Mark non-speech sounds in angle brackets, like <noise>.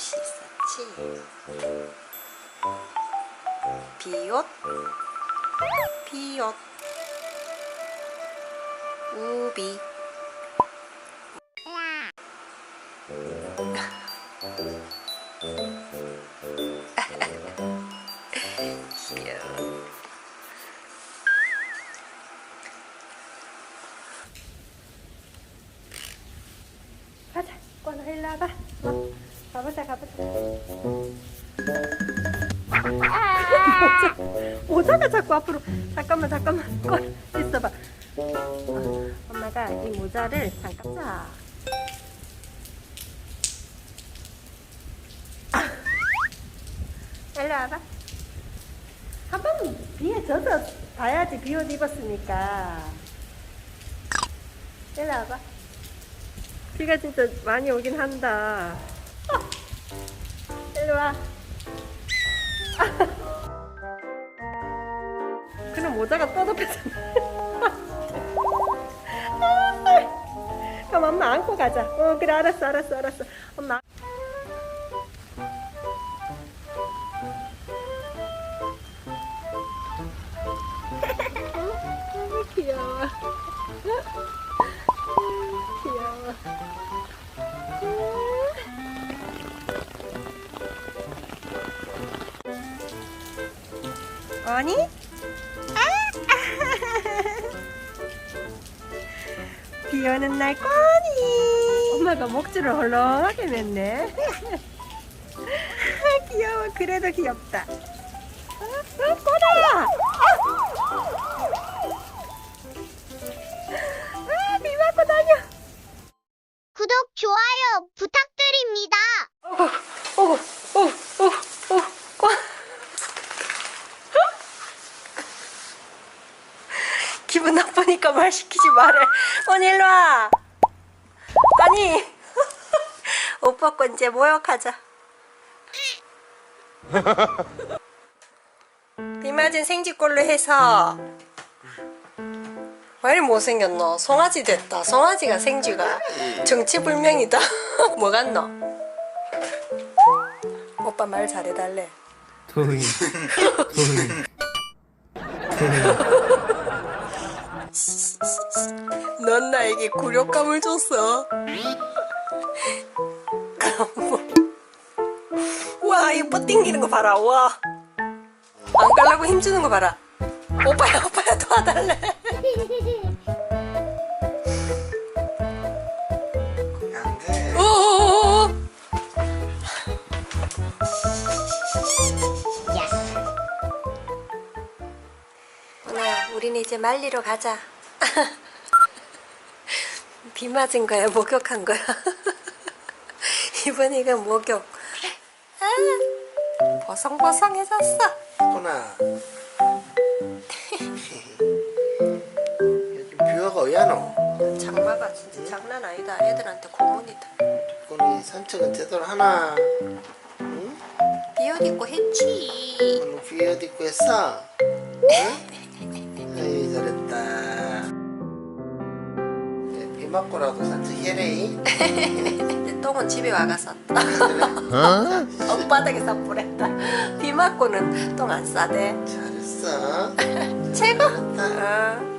옷이 있었지 비옷? 비옷. 우비. <laughs> 아, 가자, 권 일로 와봐. 가보자 가보자. 모자, 모자가 자꾸 앞으로. 잠깐만 잠깐만. 꼬 있어봐. 어, 엄마가 이 모자를 잠깐 자. 일로 와봐. 한번 비에 젖어 봐야지. 비 옷 입었으니까. 일로 와봐. 비가 진짜 많이 오긴 한다 와. <laughs> 그럼 모자가 떠덮였잖아. <laughs> 그럼 엄마 안고 가자. 어 그래 알았어 알았어 알았어. 엄마 아니? 비 오는 날 꼬니. 엄마가 목줄을 헐렁하게 맸네. 귀여워. 그래도 귀엽다. 어, 어, 꼬라 기분 나쁘니까 말 시키지 말해. 언니 일로 와. 아니, <laughs> 오빠 거 이제 모욕하자. <laughs> 비 맞은 생쥐꼴로 해서 왜 이리 못생겼노? 송아지 됐다. 송아지가 생쥐가 정치불명이다. <laughs> 뭐 같노? 오빠 말 잘해달래. 토이 토이 넌 나에게 굴욕감을 줬어. <laughs> 와, 이거 뻗ting기는 거 봐라. 와. 안 가려고 힘주는 거 봐라. 오빠야, 오빠야, 도와달래. 우린 이제 말리러 가자. <laughs> 비 맞은 거야, 목욕한 거야. <laughs> 이번이가 목욕. 아, 보송보송해졌어. 코나 요즘 뷰가 어야노 장마가 진짜 장난 아니다. 애들한테 고문이다. 꼬니 산책은 제대로 하나 응? 비옷 입고 했지. 뷰 어디 있고 했어? 응? 맞고라도 산책해래 <laughs> 똥은 집에 와가서? 엉바닥에 <laughs> 싸뿌렸다. 비 맞고는 똥 안 싸대. 잘했어 <laughs> 최고. 잘했다 어.